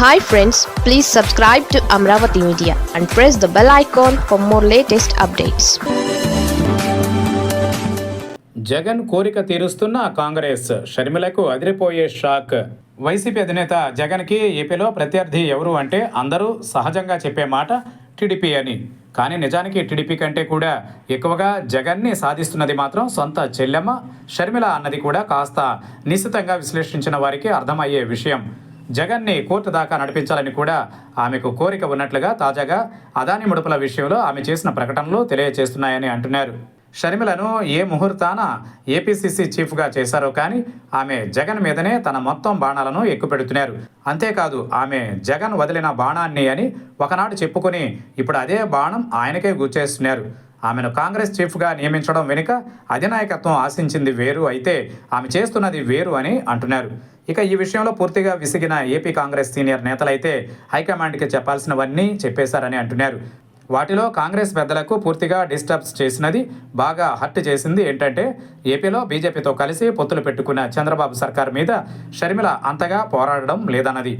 Hi friends please subscribe to Amaravati media and press the bell icon for more latest updates Jagan కోరిక తీరుస్తున్న కాంగ్రెస్ షర్మిలకు అదిరిపోయే shock. YCP అధినేత జగన్కి ఏపీలో ప్రత్యర్థి ఎవరు అంటే అందరూ సహజంగా చెప్పే మాట టీడీపీ అని. కానీ నిజానికి టీడీపీ కంటే కూడా ఎక్కువగా జగన్ని సాధిస్తున్నది మాత్రం సొంత చెల్లెమ్మ షర్మిల అన్నది కూడా కాస్త నిశ్చితంగా విశ్లేషించిన వారికి అర్థమయ్యే విషయం. జగన్ని కోర్టు దాకా నడిపించాలని కూడా ఆమెకు కోరిక ఉన్నట్లుగా తాజాగా అదాని ముడుపుల విషయంలో ఆమె చేసిన ప్రకటనలు తెలియజేస్తున్నాయని అంటున్నారు. షర్మిలను ఏ ముహూర్తాన ఏపీసీసీ చీఫ్గా చేశారో కానీ ఆమె జగన్ మీదనే తన మొత్తం బాణాలను ఎక్కుపెడుతున్నారు. అంతేకాదు ఆమె జగన్ వదిలిన బాణాన్ని అని ఒకనాడు చెప్పుకొని ఇప్పుడు అదే బాణం ఆయనకే గుర్చేస్తున్నారు ఆమెను కాంగ్రెస్ చీఫ్గా నియమించడం వెనుక అధినాయకత్వం ఆశించింది వేరు అయితే ఆమె చేస్తున్నది వేరు అని అంటున్నారు. ఇక ఈ విషయంలో పూర్తిగా విసిగిన ఏపీ కాంగ్రెస్ సీనియర్ నేతలైతే హైకమాండ్కి చెప్పాల్సినవన్నీ చెప్పేశారని అంటున్నారు. వాటిలో కాంగ్రెస్ పెద్దలకు పూర్తిగా డిస్టర్బ్స్ చేసినది బాగా హర్ట్ చేసింది ఏంటంటే ఏపీలో బీజేపీతో కలిసి పొత్తులు పెట్టుకున్న చంద్రబాబు సర్కార్ మీద షర్మిల అంతగా పోరాడడం లేదన్నది.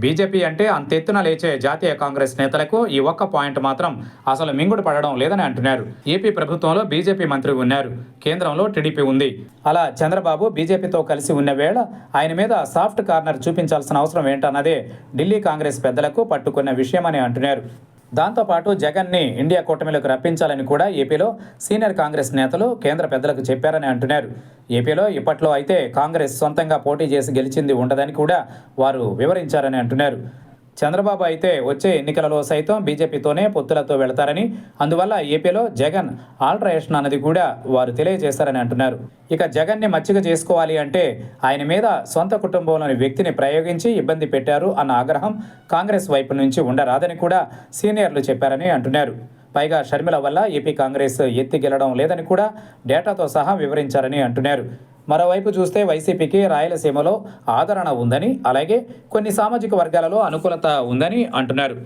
బీజేపీ అంటే అంతెత్తున లేచే జాతీయ కాంగ్రెస్ నేతలకు ఈ ఒక్క పాయింట్ మాత్రం అసలు మింగుడు పడడం లేదని అంటున్నారు. ఏపీ ప్రభుత్వంలో బీజేపీ మంత్రి ఉన్నారు. కేంద్రంలో టీడీపీ ఉంది. అలా చంద్రబాబు బీజేపీతో కలిసి ఉన్న వేళ ఆయన మీద సాఫ్ట్ కార్నర్ చూపించాల్సిన అవసరం ఏంటన్నదే ఢిల్లీ కాంగ్రెస్ పెద్దలకు పట్టుకున్న విషయమని అంటున్నారు. దాంతోపాటు జగన్ని ఇండియా కూటమిలోకి రప్పించాలని కూడా ఏపీలో సీనియర్ కాంగ్రెస్ నేతలు కేంద్ర పెద్దలకు చెప్పారని అంటున్నారు. ఏపీలో ఇప్పట్లో అయితే కాంగ్రెస్ సొంతంగా పోటీ చేసి గెలిచింది ఉండదని కూడా వారు వివరించారని అంటున్నారు. చంద్రబాబు అయితే వచ్చే ఎన్నికలలో సైతం బీజేపీతోనే పొత్తులతో వెళతారని అందువల్ల ఏపీలో జగన్ ఆల్టరేషన్ అన్నది కూడా వారు తెలియజేశారని అంటున్నారు. ఇక జగన్ని మచ్చిక చేసుకోవాలి అంటే ఆయన మీద సొంత కుటుంబంలోని వ్యక్తిని ప్రయోగించి ఇబ్బంది పెట్టారు అన్న ఆగ్రహం కాంగ్రెస్ వైపు నుంచి ఉండరాదని కూడా సీనియర్లు చెప్పారని అంటున్నారు. పైగా షర్మిల వల్ల ఏపీ కాంగ్రెస్ ఎత్తి గెలడం లేదని కూడా డేటాతో సహా వివరించారని అంటున్నారు. మరోవైపు చూస్తే వైసీపీకి రాయలసీమలో ఆదరణ ఉందని అలాగే కొన్ని సామాజిక వర్గాలలో అనుకూలత ఉందని అంటున్నారు.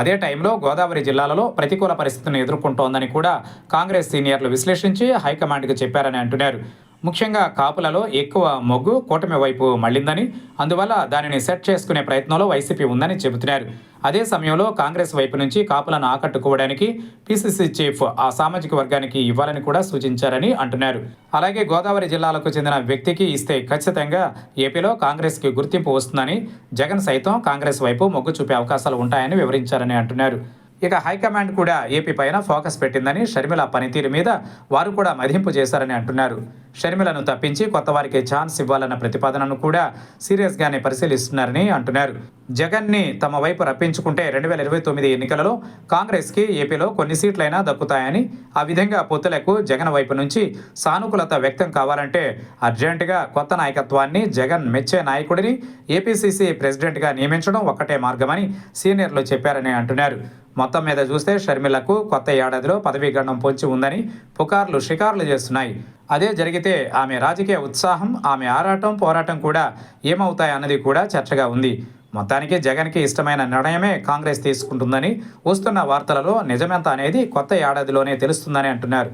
అదే టైంలో గోదావరి జిల్లాలలో ప్రతికూల పరిస్థితిని ఎదుర్కొంటోందని కూడా కాంగ్రెస్ సీనియర్లు విశ్లేషించి హైకమాండ్కి చెప్పారని అంటున్నారు. ముఖ్యంగా కాపులలో ఎక్కువ మొగ్గు కూటమి వైపు మళ్ళిందని అందువల్ల దానిని సెట్ చేసుకునే ప్రయత్నంలో వైసీపీ ఉందని చెబుతున్నారు. అదే సమయంలో కాంగ్రెస్ వైపు నుంచి కాపులను ఆకట్టుకోవడానికి పిసిసి చీఫ్ ఆ సామాజిక వర్గానికి ఇవ్వాలని కూడా సూచించారని అంటున్నారు. అలాగే గోదావరి జిల్లాలకు చెందిన వ్యక్తికి ఇస్తే ఖచ్చితంగా ఏపీలో కాంగ్రెస్కి గుర్తింపు వస్తుందని జగన్ సైతం కాంగ్రెస్ వైపు మొగ్గు చూపే అవకాశాలు ఉంటాయని వివరించారని అంటున్నారు. ఇక హైకమాండ్ కూడా ఏపీ పైన ఫోకస్ పెట్టిందని షర్మిల పనితీరు మీద వారు కూడా మదింపు చేశారని అంటున్నారు. షర్మిలను తప్పించి కొత్త వారికి ఛాన్స్ ఇవ్వాలన్న ప్రతిపాదనను కూడా సీరియస్గానే పరిశీలిస్తున్నారని అంటున్నారు. జగన్ని తమ వైపు రప్పించుకుంటే రెండు వేల ఇరవై తొమ్మిది ఎన్నికలలో కాంగ్రెస్కి ఏపీలో కొన్ని సీట్లైనా దక్కుతాయని ఆ విధంగా పొత్తులకు జగన్ వైపు నుంచి సానుకూలత వ్యక్తం కావాలంటే అర్జెంటుగా కొత్త నాయకత్వాన్ని జగన్ మెచ్చే నాయకుడిని ఏపీసీసీ ప్రెసిడెంట్గా నియమించడం ఒక్కటే మార్గమని సీనియర్లు చెప్పారని అంటున్నారు. మొత్తం మీద చూస్తే షర్మిలకు కొత్త ఏడాదిలో పదవీ పొంచి ఉందని పుకార్లు షికార్లు చేస్తున్నాయి. అదే జరిగితే ఆమె రాజకీయ ఉత్సాహం ఆమె ఆరాటం పోరాటం కూడా ఏమవుతాయన్నది కూడా చర్చగా ఉంది. మొత్తానికి జగన్కి ఇష్టమైన నిర్ణయమే కాంగ్రెస్ తీసుకుంటుందని వస్తున్న వార్తలలో నిజమెంత అనేది కొత్త ఏడాదిలోనే తెలుస్తుందని అంటున్నారు.